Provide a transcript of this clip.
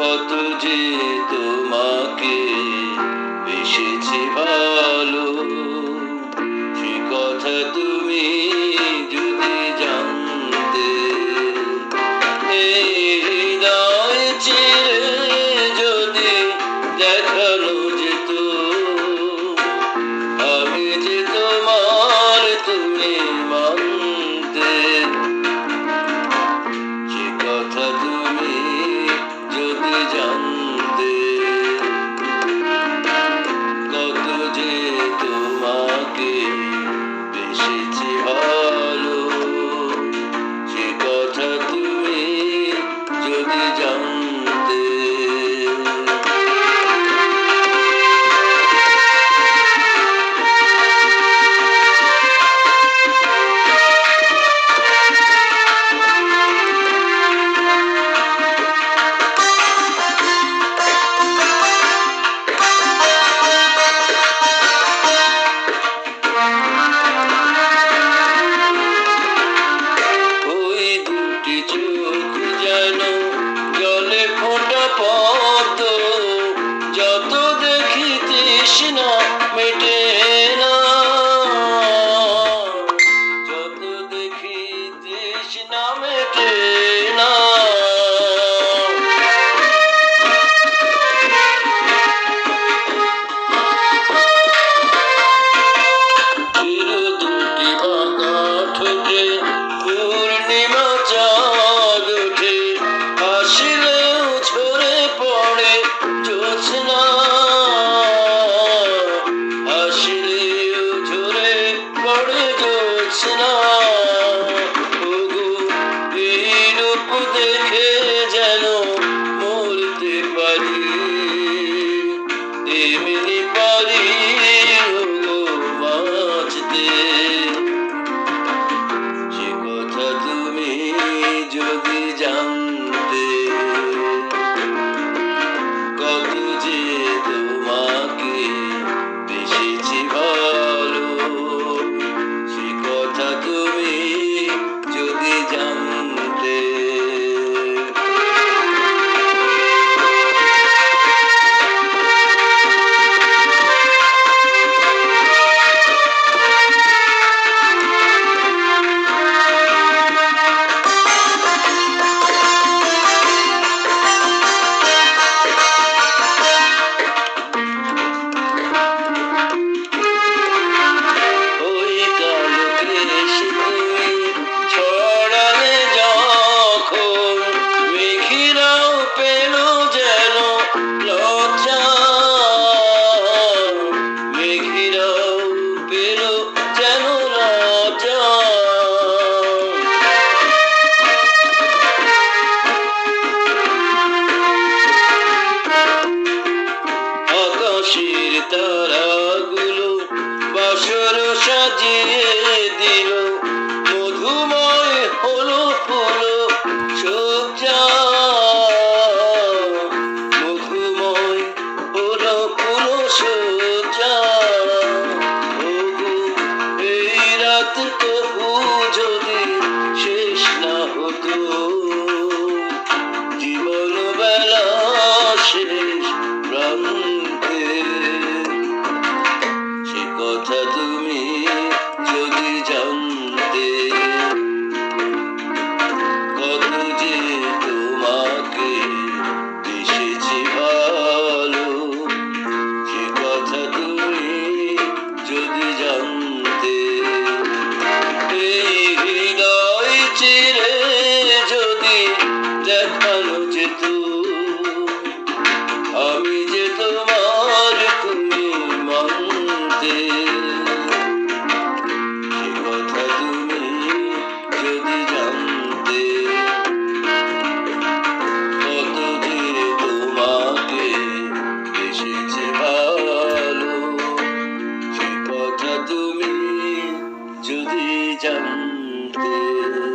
কত যে তোমাকে এসেছি ভালো সে কথা তুমি যদি জানতে এই হৃদয় যদি দেখানো যেন জলে ফোটা পদ্ম যত দেখি তৃষ্ণা সাজিয়ে দিল মধুময় হলো ফুল সজ্জা মধুময় এই রাত শেষ না जानते